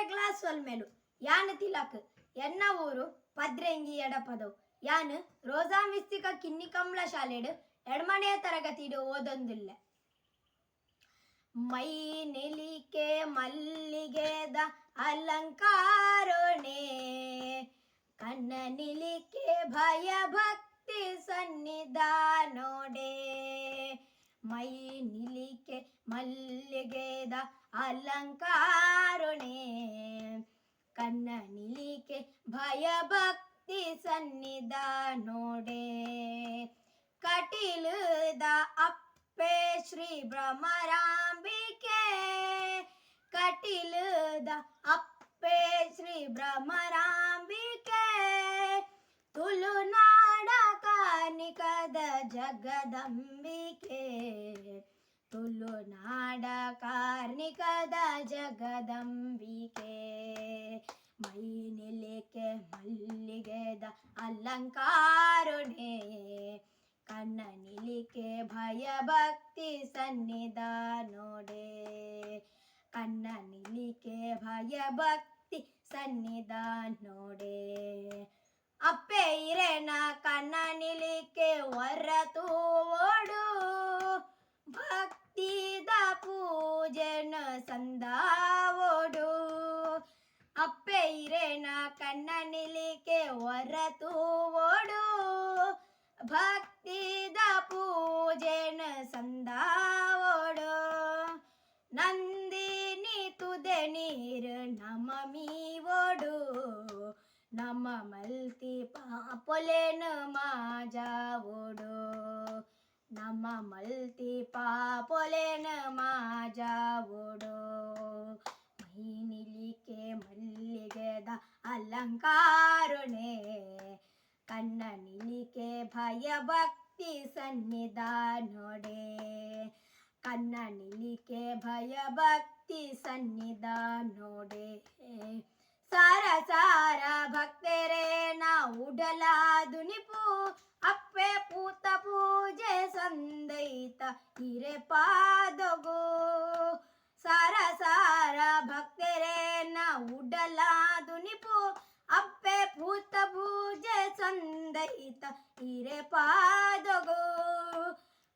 ಆರನೇ ಕ್ಲಾಸ್ யானு ಯಾನ್ ತಿಲಕ್? ಎನ್ನ ಊರು? ಪದ್ರೆಂಗಿ ಎಡಪದವು ಯಾನ್? ರೋಜಾ ಮಿಸ್ತಿಕ ಕಿನ್ನಿ ಕಮಲ ಶಾಲೆಡು ಎಡಮನೆಯ ತರಗತಿಡು ಓದೊಂದಿಲ್ಲ. ಮೈ ನೆಲಿಕೆ ಮಲ್ಲಿಗೆದ ಅಲಂಕಾರೋಣೆ ಕಣ್ಣ ನಿಲಿಕೆ ಭಯ ಭಕ್ತಿ ಸನ್ನಿಧಾನೋಡೆ. ಮೈ ನಿಲಿಕೆ ಮಲ್ಲಿಗೆದ ಅಲಂಕಾರುಣೆ ಕಣ್ಣ ನಿಲಿಕೆ ಭಯ ಭಕ್ತಿ ಸನ್ನಿಧಾನೋಡೆ ಕಟೀಲದ ಅಪ್ಪೆ ಶ್ರೀ ಭ್ರಮರಾಂಬಿಕೆ ಕಟೀಲದ ಅಪ್ಪೆ ಶ್ರೀ ಭ್ರಮರಾಂಬಿಕೆ ತುಳುನಾಡ ಕಾನಿಕದ ಜಗದಂಬಿಕೆ ಜಗದಂಬಿಕೆ ಮೈ ನಿಲಿಕೆ ಮಲ್ಲಿಗೆದ ಅಲಂಕಾರುಣೆ, ಕಣ್ಣ ನಿಲಿಕೆ ಭಯ ಭಕ್ತಿ ಸನ್ನಿಧಾನೋಡೆ ಕಣ್ಣ ನಿಲಿಕೆ ಭಯ ಭಕ್ತಿ ಸನ್ನಿಧಾನೋಡೆ ಅಪ್ಪೆ ಇರೆನ ಕಣ್ಣ ನಿಲಿಕೆ ಹೊರತು ಕಣ್ಣ ನಿಲಿಕೆ ಹೊರತು ಓಡು ಭಕ್ತಿದ ಪೂಜನ ಸಂದಾವೋಡು ನಂದಿನಿ ತುದೆ ನೀರು ನಮ ಮೀವೋಡು ನಮ್ಮ ಮಲ್ತಿ ಪಾಪೊಲೆನ ಮಾಜಾವೋಡು ನಮ್ಮ ಮಲ್ತಿ ಪಾಪೊಲೆನ ಮಾಜಾವೋಡು ಅಲಂಕಾರುಣೆ ಕಣ್ಣ ನಿಲಿಕೆ ಭಯ ಭಕ್ತಿ ಸನ್ನಿಧಾನೊಡೆ ಕಣ್ಣ ನಿಲಿಕೆ ಭಯ ಭಕ್ತಿ ಸನ್ನಿಧಾನೊಡೆ ಸಾರ ಸಾರ ಭಕ್ತರೇ ನಾ ಉಡಲಾದು ನಿಪು ಅಪ್ಪೆ ಪೂತ ಪೂಜೆ ಸಂದೈತ ಹಿರೆ ಪಾದಗೋ ಸಾರ ಸಾರ ಭಕ್ತರೇ ನಾ ಉಡಲಾದು ಸಂದೈತ ಹಿರೆ ಪಾದಗೋ.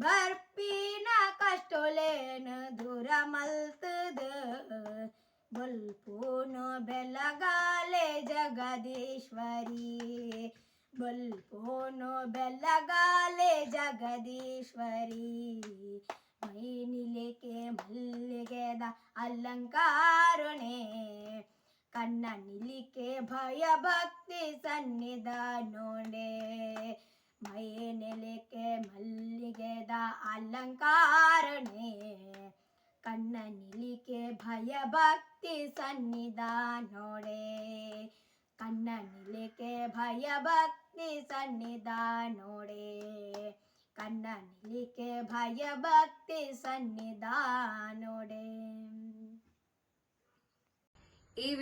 ಬರ್ಪಿನ ಕಷ್ಟೋಲೇನ ದೂರ ಮಲ್ತದ. ಬಲ್ಪೋನು ಬೆಲಗಾಲೆ ಜಗದೀಶ್ವರಿ. ಬಲ್ಪೋನು ಬೆಲಗಾಲೆ ಜಗದೀಶ್ವರಿ. ಮೈ ನಿಲಿಕೆ ಮಲ್ಲಿಗೆದ ಅಲಂಕಾರುಣೆ. ಕಣ್ಣ ನಿಲಿಕೆ ಭಯ ಭಕ್ತಿ ಸನ್ನಿಧಾನೋಡೆ ಮೈ ನೆಲೆಕೆ ಮಲ್ಲಿಗೆದ ಅಲಂಕಾರಣೆ ಕಣ್ಣ ನಿಲಿಕೆ ಭಯ ಭಕ್ತಿ ಸನ್ನಿಧಾನೋಡೆ ಕಣ್ಣ ನಿಲಿಕೆ ಭಯ ಭಕ್ತಿ ಸನ್ನಿಧಾನೋಡೆ ಕಣ್ಣ ನಿಲಿಕೆ ಭಯ ಭಕ್ತಿ ಸನ್ನಿಧಾನೋಡೆ